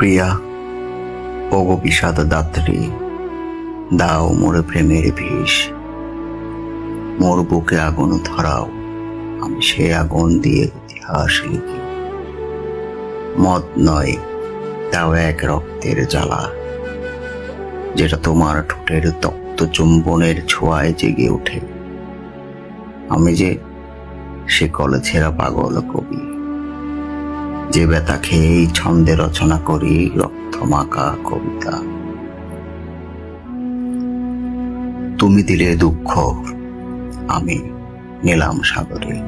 প্রিয়া, ওগো বিষাদ দাত্রী দাও মোরে প্রেমের বিষ। মোর বুকে আগুন ধরাও, আমি সে আগুন দিয়ে ইতিহাস লিখি। মদ নয় তাও এক রক্তের জ্বালা, যেটা তোমার ঠোঁটের তপ্ত চুম্বনের ছোঁয়ায় জেগে ওঠে। আমি যে সে কলে ছেঁড়া পাগল কবি। যে ব্যথা খেয়েই ছন্দে রচনা করি রক্তমাখা কবিতা। তুমি দিলে দুঃখ, আমি নিলাম সাগরে।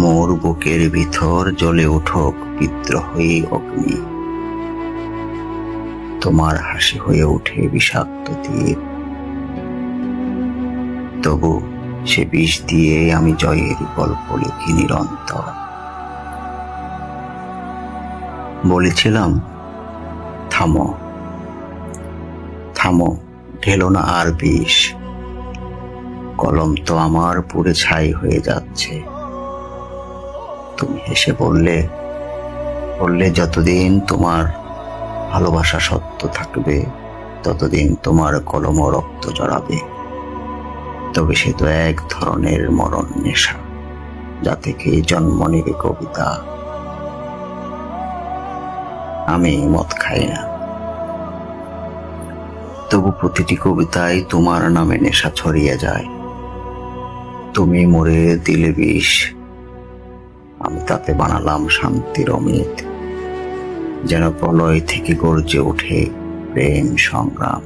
মোর বুকের ভিতর জ্বলে উঠুক বিদ্রোহী অগ্নি। তোমার হাসি হয়ে ওঠে বিষাক্ত তীর। তবু সে বিষ দিয়ে আমি জয়ের গল্প লিখি নিরন্তর। বলেছিলাম, থামো। থামো, ঢেলো না আর বিষ। কলম তো আমার পুরে ছাই হয়ে যাচ্ছে। তুমি হেসে বললে বললে যতদিন তোমার ভালোবাসা সত্য থাকবে, ততদিন তোমার কলম রক্ত জড়াবে। তবে সে তো এক ধরনের মরণ নেশা, যা থেকে জন্ম নেবে কবিতা। আমি মদ খাই না। তবু প্রতিটি কবিতায় তোমার নামে নেশা ছড়িয়ে যায়। তুমি মরে দিলে বিষ। আমি তাতে বানালাম শান্তির অমিত। যেন প্রলয় থেকে গর্জে ওঠে প্রেম সংগ্রাম।